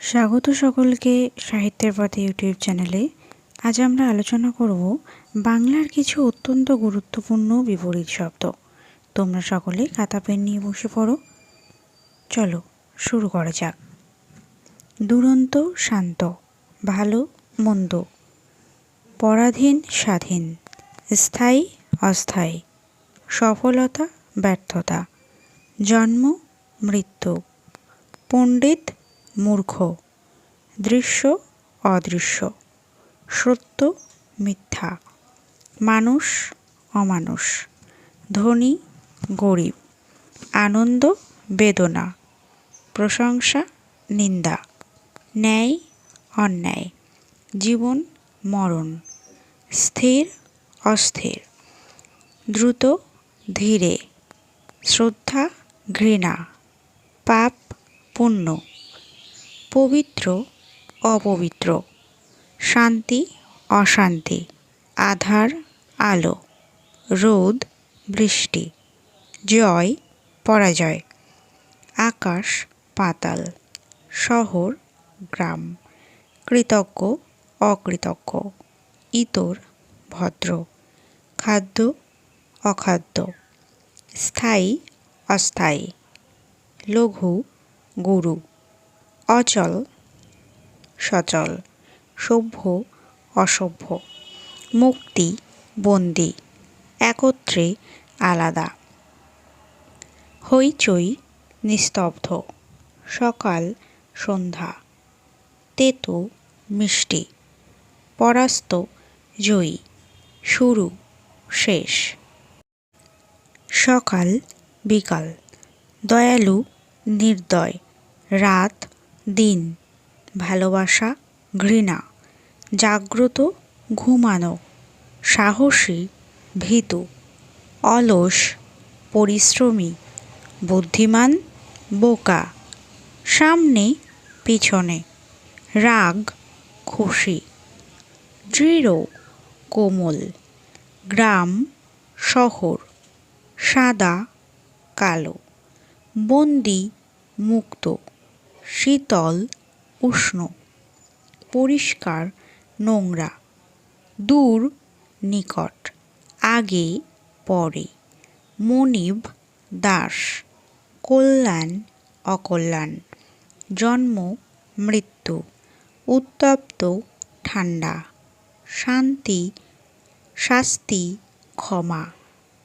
স্বাগত সকলকে সাহিত্যের পথে ইউটিউব চ্যানেলে। আজ আমরা আলোচনা করব বাংলার কিছু অত্যন্ত গুরুত্বপূর্ণ বিপরীত শব্দ। তোমরা সকলে খাতা পেন নিয়ে বসে পড়ো। চলো শুরু করা যাক। দুরন্ত, শান্ত, ভালো, মন্দ। পরাধীন, স্বাধীন, স্থায়ী, অস্থায়ী। সফলতা, ব্যর্থতা। জন্ম, মৃত্যু। পণ্ডিত মূর্খ। দৃশ্য অদৃশ্য। সত্য মিথ্যা। মানুষ অমানুষ। ধনী গরিব। আনন্দ বেদনা। প্রশংসা নিন্দা। ন্যায় অন্যায়। জীবন মরণ। স্থির অস্থির। দ্রুত ধীরে। শ্রদ্ধা ঘৃণা। পাপ পুণ্য। পবিত্র, অপবিত্র। শান্তি, অশান্তি। আধার, আলো। রোদ, বৃষ্টি। জয়, পরাজয়। আকাশ, পাতাল। শহর, গ্রাম। কৃতজ্ঞ, অকৃতজ্ঞ। ইতর, ভদ্র। খাদ্য, অখাদ্য। স্থায়ী, অস্থায়ী। লঘু, গুরু। অচল, সচল, সভ্য, অসভ্য, মুক্তি, বন্দি, একত্রে আলাদা। হইচই, নিস্তব্ধ, সকাল, সন্ধ্যা, তেতো, মিষ্টি, পরাস্ত, জয়ী, শুরু, শেষ। সকাল, বিকাল, দয়ালু, নির্দয়, রাত দিন, ভালোবাসা ঘৃণা, জাগ্রত ঘুমানো, সাহসী ভীতু, অলস পরিশ্রমী, বুদ্ধিমান বোকা, সামনে পিছনে, রাগ খুশি, দৃঢ় কোমল, গ্রাম শহর সাদা কালো, বন্দি মুক্ত। শীতল, উষ্ণ, পরিষ্কার, নোংরা, দূর, নিকট, আগে, পরে, মনিব, দাস, কল্যাণ, অকল্যাণ, জন্ম, মৃত্যু, উত্তপ্ত, ঠান্ডা, শান্তি, শাস্তি, ক্ষমা,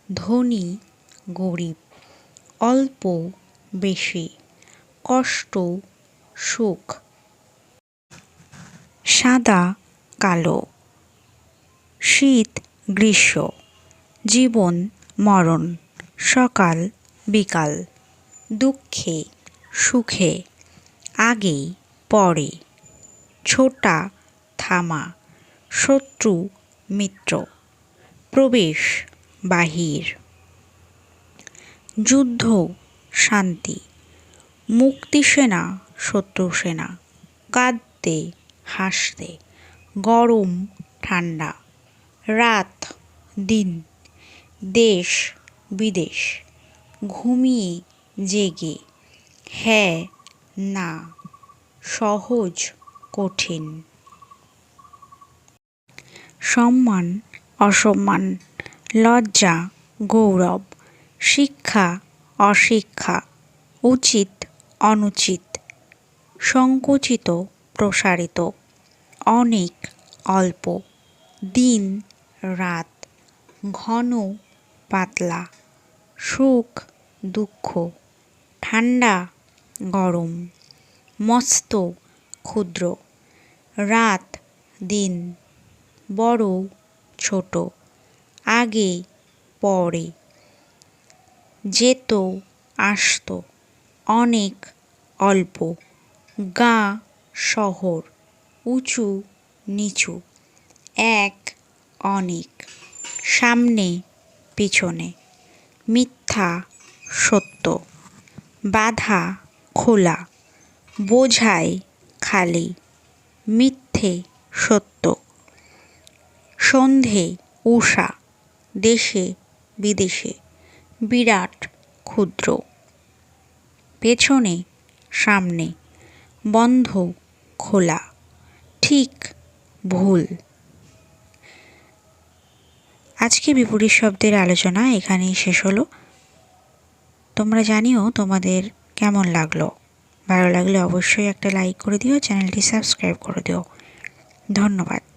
ধনী, গরিব, অল্প, বেশি। কষ্ট, সুখ। সাদা, কালো। শীত, গ্রীষ্ম। জীবন, মরণ। সকাল, বিকাল। দুঃখে, সুখে। আগে পরে। ছোটা, থামা। শত্রু, মিত্র। প্রবেশ, বাহির। যুদ্ধ, শান্তি। মুক্তিসেনা শত্রুসেনা কাঁদতে, হাসতে, গরম, ঠান্ডা। রাত, দিন, দেশ, বিদেশ। ঘুমিয়ে জেগে হ্যাঁ না, সহজ, কঠিন। সম্মান, অসম্মান, লজ্জা, গৌরব। শিক্ষা, অশিক্ষা। উচিত অনুচিত, সংকুচিত, প্রসারিত, অনেক, অল্প, দিন, রাত, ঘন, পাতলা, সুখ, দুঃখ, ঠান্ডা, গরম, মস্ত, ক্ষুদ্র, রাত, দিন, বড়, ছোট, আগে, পরে, যেত, আসতো, অনেক অল্প, গা, শহর, উঁচু, নিচু, এক, অনেক, সামনে, পিছনে, মিথ্যা, সত্য, বাধা, খোলা, বোঝায়, খালি, মিথ্যে, সত্য, সন্ধে, উষা, দেশে, বিদেশে, বিরাট, ক্ষুদ্র, পেছনে সামনে। বন্ধ, খোলা। ঠিক, ভুল। আজকে বিপরীত শব্দের আলোচনা এখানেই শেষ হলো। তোমরা জানিও তোমাদের কেমন লাগল। ভালো লাগলে অবশ্যই একটা লাইক করে দিও, চ্যানেলটি সাবস্ক্রাইব করে দিও। ধন্যবাদ।